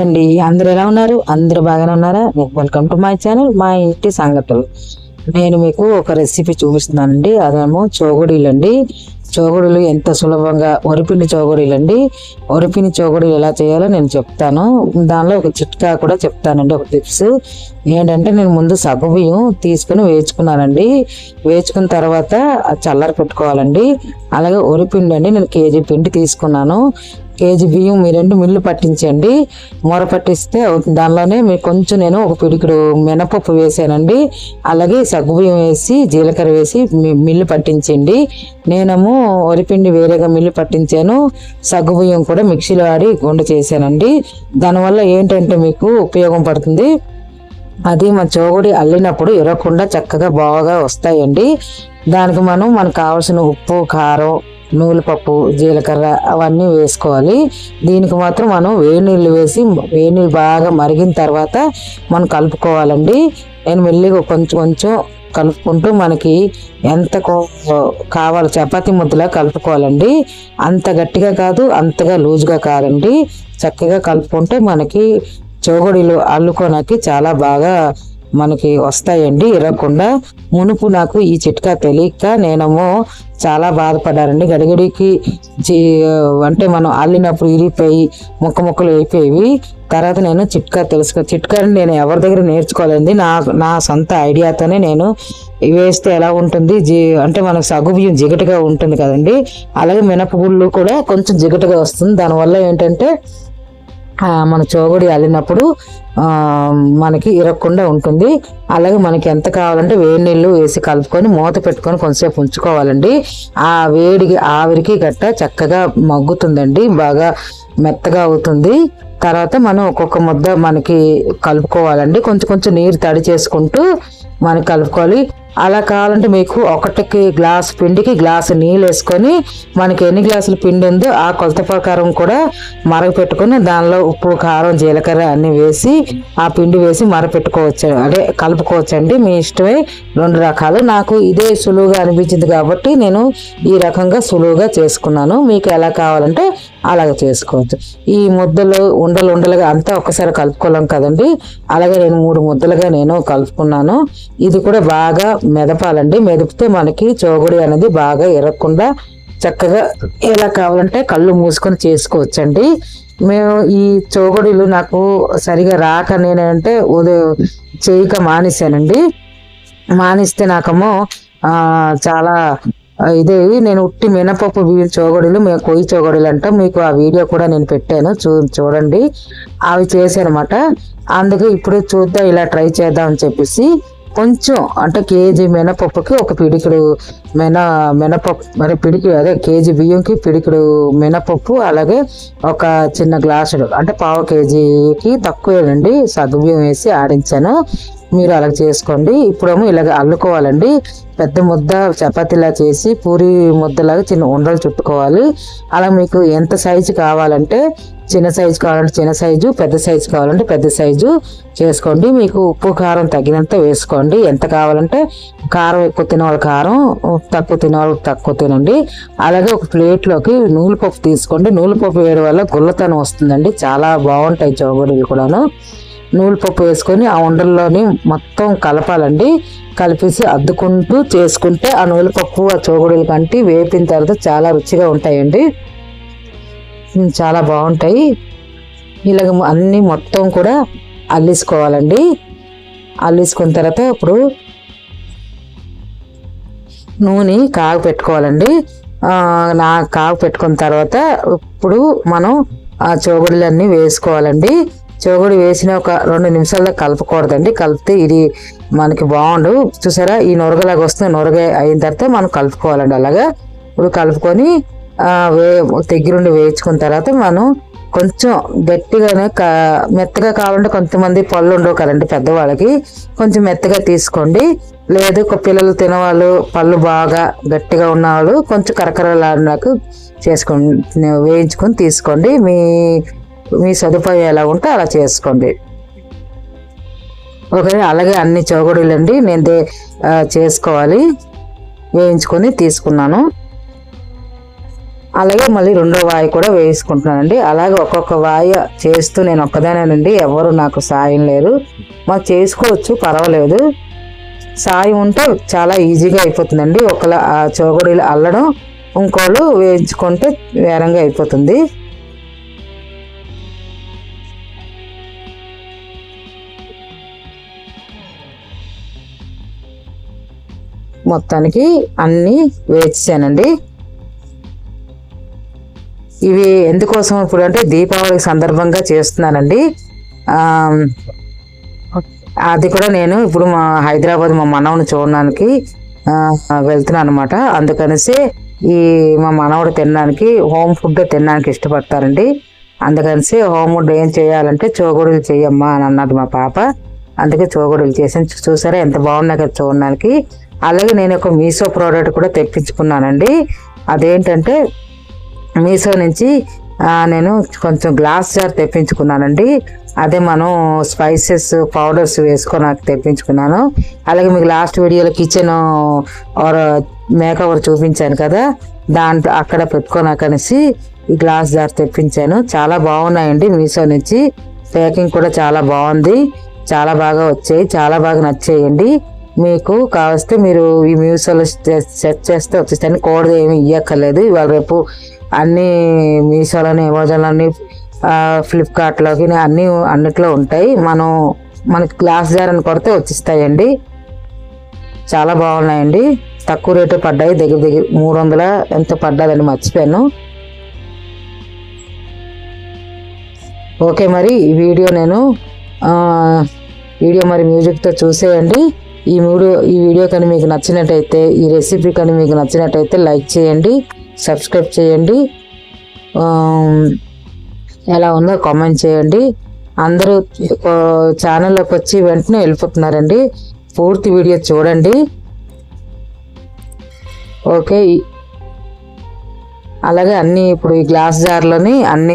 అండి అందరు ఎలా ఉన్నారు? అందరు బాగానే ఉన్నారా? వెల్కమ్ టు మై ఛానల్ మా ఇంటి సంగతులు. నేను మీకు ఒక రెసిపీ చూపిస్తున్నానండి. అదేమో చోగుడీలు అండి చోగుడులు ఎంత సులభంగా వరిపిండి చోగుడీలు అండి వరిపిండి చోగుడీలు ఎలా చేయాలో నేను చెప్తాను. దానిలో ఒక చిట్కా కూడా చెప్తానండి ఒక టిప్స్ ఏంటంటే నేను ముందు సగ్గు బియ్యం తీసుకుని వేయించుకున్నానండి. వేయించుకున్న తర్వాత చల్లర పెట్టుకోవాలండి. అలాగే వరిపిండి అండి నేను కేజీ పిండి తీసుకున్నాను. కేజీ బియ్యం మీ రెండు మిల్లు పట్టించండి. మూర పట్టిస్తే దానిలోనే మీరు కొంచెం నేను ఒక పిడికిడు మినపప్పు వేసానండి. అలాగే సగ్గుబియ్యం వేసి జీలకర్ర వేసి మిల్లు పట్టించండి. నేనేమో వరిపిండి వేరేగా మిల్లు పట్టించాను. సగ్గుబియ్యం కూడా మిక్సీలో ఆడి గుండ చేశానండి. దానివల్ల ఏంటంటే మీకు ఉపయోగం పడుతుంది. అది మన చోగుడి అల్లినప్పుడు ఇరగకుండా చక్కగా బాగా వస్తాయండి. దానికి మనం మనకు కావాల్సిన ఉప్పు కారం నూలుపప్పు జీలకర్ర అవన్నీ వేసుకోవాలి. దీనికి మాత్రం మనం వేడి నీళ్ళు వేసి వేడి నీళ్ళు బాగా మరిగిన తర్వాత మనం కలుపుకోవాలండి. నేను మెల్లిగా కొంచెం కొంచెం కలుపుకుంటూ మనకి ఎంత కావాలి చపాతి చపాతీ ముద్దలా కలుపుకోవాలండి. అంత గట్టిగా కాదు అంతగా లూజ్గా కాదండి. చక్కగా కలుపుకుంటే మనకి చోగొడిలు అల్లుకోనకి చాలా బాగా మనకి వస్తాయండి ఇరగకుండా మునుపు నాకు ఈ చిట్కా తెలియక నేనేమో చాలా బాధపడ్డానండి. గడిగడికి జీ- అంటే మనం అల్లినప్పుడు ఇరిగిపోయి ముక్క ముక్కలు అయిపోయేవి. తర్వాత నేను చిట్కా తెలుసుకో చిట్కాని నేను ఎవరి దగ్గర నేర్చుకోలేండి నా నా సొంత ఐడియాతోనే నేను వేస్తే ఎలా ఉంటుంది? జీ అంటే మనకు సగ్గు బియ్యం జిగటగా ఉంటుంది కదండి. అలాగే మినపగుళ్ళు కూడా కొంచెం జిగటగా వస్తుంది. దానివల్ల ఏంటంటే మన చోగుడి అల్లినప్పుడు మనకి ఇరగకుండా ఉంటుంది. అలాగే మనకి ఎంత కావాలంటే వేడి నీళ్ళు వేసి కలుపుకొని మూత పెట్టుకొని కొంతసేపు ఉంచుకోవాలండి. ఆ వేడికి ఆవిరికి గట్ట చక్కగా మగ్గుతుందండి. బాగా మెత్తగా అవుతుంది. తర్వాత మనం ఒక్కొక్క ముద్ద మనకి కలుపుకోవాలండి. కొంచెం కొంచెం నీరు తడి చేసుకుంటూ మనకి కలుపుకోవాలి. అలా కావాలంటే మీకు ఒకటికి గ్లాస్ పిండికి గ్లాసు నీళ్ళు వేసుకొని మనకి ఎన్ని గ్లాసుల పిండి ఉందో ఆ కొలత ప్రకారం కూడా మరగపెట్టుకుని దానిలో ఉప్పు కారం జీలకర్ర అన్నీ వేసి ఆ పిండి వేసి మరపెట్టుకోవచ్చు. అదే కలుపుకోవచ్చు అండి మీ ఇష్టమే రెండు రకాలు. నాకు ఇదే సులువుగా అనిపించింది కాబట్టి నేను ఈ రకంగా సులువుగా చేసుకున్నాను. మీకు ఎలా కావాలంటే అలాగే చేసుకోవచ్చు. ఈ ముద్దలు ఉండలు ఉండలుగా అంతా ఒకసారి కలుపుకోలేం కదండి. అలాగే నేను మూడు ముద్దలుగా నేను కలుపుకున్నాను. ఇది కూడా బాగా మెదపాలండి. మెదిపితే మనకి చోగుడి అనేది బాగా ఇరగకుండా చక్కగా ఎలా కావాలంటే కళ్ళు మూసుకొని చేసుకోవచ్చండి. మేము ఈ చోగుడిలు నాకు సరిగా రాక నేనంటే ఉదయం చేయక మానేశానండి. మానిస్తే నాకేమో చాలా ఇదే నేను ఉట్టి మినపప్పు బియ్యం చోగడీలు మేము కొయ్యి చోగడీలు అంటాం. మీకు ఆ వీడియో కూడా నేను పెట్టాను. చూ చూడండి. అవి చేశానమాట. అందుకే ఇప్పుడు చూద్దాం ఇలా ట్రై చేద్దాం అని చెప్పేసి కొంచెం అంటే కేజీ మినపప్పుకి ఒక పిడికిడు మిన మినపప్పు మరి పిడికి అదే కేజీ బియ్యంకి పిడికిడు మినపప్పు అలాగే ఒక చిన్న గ్లాసుడు. అంటే పావు కేజీకి తక్కువేనండి సగ్గు వేసి ఆడించాను. మీరు అలా చేసుకోండి. ఇప్పుడేమో ఇలాగ అల్లుకోవాలండి. పెద్ద ముద్ద చపాతీలా చేసి పూరి ముద్దలాగా చిన్న ఉండలు చుట్టుకోవాలి. అలా మీకు ఎంత సైజు కావాలంటే చిన్న సైజు కావాలంటే చిన్న సైజు పెద్ద సైజు కావాలంటే పెద్ద సైజు చేసుకోండి. మీకు ఉప్పు కారం తగినంత వేసుకోండి. ఎంత కావాలంటే కారం ఎక్కువ తినేవాళ్ళు కారం తక్కువ తినవాళ్ళు తక్కువ తినండి. అలాగే ఒక ప్లేట్లోకి నూలుపప్పు తీసుకోండి. నూలుపప్పు వేయడం వల్ల గుల్లతనం వస్తుందండి. చాలా బాగుంటాయి చౌగడీలు కూడాను. నూలుపప్పు వేసుకొని ఆ ఉండల్లోని మొత్తం కలపాలండి. కలిపేసి అద్దుకుంటూ చేసుకుంటే ఆ నూలుపప్పు ఆ చోగుడులు కంటి వేపిన తర్వాత చాలా రుచిగా ఉంటాయండి. చాలా బాగుంటాయి. ఇలాగ అన్నీ మొత్తం కూడా అల్లేసుకోవాలండి. అల్లేసుకున్న తర్వాత ఇప్పుడు నూనె కాగు పెట్టుకోవాలండి. నా కాగు పెట్టుకున్న తర్వాత ఇప్పుడు మనం ఆ చోగుడులన్నీ వేసుకోవాలండి. చోగుడు వేసిన ఒక రెండు నిమిషాల్లో కలపకూడదండి. కలిపితే ఇది మనకి బాగుండు. చూసారా? ఈ నొరగలాగా వస్తుంది. నొరగ అయిన తర్వాత మనం కలుపుకోవాలండి అలాగా. ఇప్పుడు కలుపుకొని వే దగ్గరుండి వేయించుకున్న తర్వాత మనం కొంచెం గట్టిగానే కా మెత్తగా కావాలంటే కొంతమంది పళ్ళు ఉండవు కదండి పెద్దవాళ్ళకి. కొంచెం మెత్తగా తీసుకోండి. లేదు పిల్లలు తినవాళ్ళు పళ్ళు బాగా గట్టిగా ఉన్నవాళ్ళు కొంచెం కరకరలాడినాకు చేసుకొని వేయించుకొని తీసుకోండి. మీ మీ సదుపాయం ఎలా ఉంటే అలా చేసుకోండి. ఓకే అలాగే అన్ని చౌగడీలండి నేను చేసుకోవాలి. వేయించుకొని తీసుకున్నాను. అలాగే మళ్ళీ రెండో వాయి కూడా వేసుకుంటున్నానండి. అలాగే ఒక్కొక్క వాయి చేస్తూ నేను ఒక్కదానేనండి ఎవరు నాకు సాయం లేరు. మాకు చేసుకోవచ్చు పర్వాలేదు. సాయం ఉంటే చాలా ఈజీగా అయిపోతుందండి. ఒకలా ఆ చోగడీలు అల్లడం ఇంకోళ్ళు వేయించుకుంటే వేరంగా అయిపోతుంది. మొత్తానికి అన్నీ వేయించానండి. ఇవి ఎందుకోసం ఇప్పుడు అంటే దీపావళి సందర్భంగా చేస్తున్నానండి. అది కూడా నేను ఇప్పుడు మా హైదరాబాద్ మా మనవని చూడడానికి వెళ్తున్నాను అనమాట అందుకనేసి ఈ మా మనవడు తినడానికి హోమ్ ఫుడ్ తినడానికి ఇష్టపడతారండి. అందుకనేసి హోమ్ ఫుడ్ ఏం చేయాలంటే చోగుడులు చేయమ్మా అని అన్నది మా పాప. అందుకే చోగుడులు చేసాను చూసారా ఎంత బాగున్నాయి కదా చూడడానికి. అలాగే నేను ఒక మీషో ప్రోడక్ట్ కూడా తెప్పించుకున్నానండి. అదేంటంటే మీషో నుంచి నేను కొంచెం గ్లాస్ జార్ తెప్పించుకున్నానండి. అదే మనం స్పైసెస్ పౌడర్స్ వేసుకొని నాకు తెప్పించుకున్నాను. అలాగే మీకు లాస్ట్ వీడియోలో కిచెన్ ఆర్ మేకవర్ చూపించాను కదా. దాంట్లో అక్కడ పెట్టుకోనాక అనేసి ఈ గ్లాస్ జార్ తెప్పించాను. చాలా బాగున్నాయండి మీషో నుంచి. ప్యాకింగ్ కూడా చాలా బాగుంది. చాలా బాగా వచ్చాయి. చాలా బాగా నచ్చేయండి. మీకు కావస్తే మీరు ఈ మీషోలో సెట్ చేస్తే వచ్చేస్తాయి కోడ్ ఏమి ఇవ్వక్కర్లేదు ఇవాళ రేపు అన్ని మీషోలోని అమెజాన్లోని ఫ్లిప్కార్ట్లోకి అన్ని అన్నిట్లో ఉంటాయి. మనం మనకి గ్లాస్ జార్ అని కొడితే వచ్చిస్తాయండి. చాలా బాగున్నాయండి. తక్కువ రేటు పడ్డాయి. దగ్గర దగ్గర మూడు వందల ఎంత పడ్డదని మర్చిపోయాను. ఓకే మరి ఈ వీడియో నేను వీడియో మరి మ్యూజిక్తో చూసేయండి. ఈ మూడు ఈ వీడియో కానీ మీకు నచ్చినట్టయితే ఈ రెసిపీ కానీ మీకు నచ్చినట్టయితే లైక్ చేయండి. సబ్స్క్రైబ్ చేయండి. ఎలా ఉందో కామెంట్ చేయండి. అందరూ ఛానల్లోకి వచ్చి వెంటనే వెళ్ళిపోతున్నారండి. పూర్తి వీడియో చూడండి. ఓకే అలాగే అన్నీ ఇప్పుడు ఈ గ్లాస్ జార్లోని అన్ని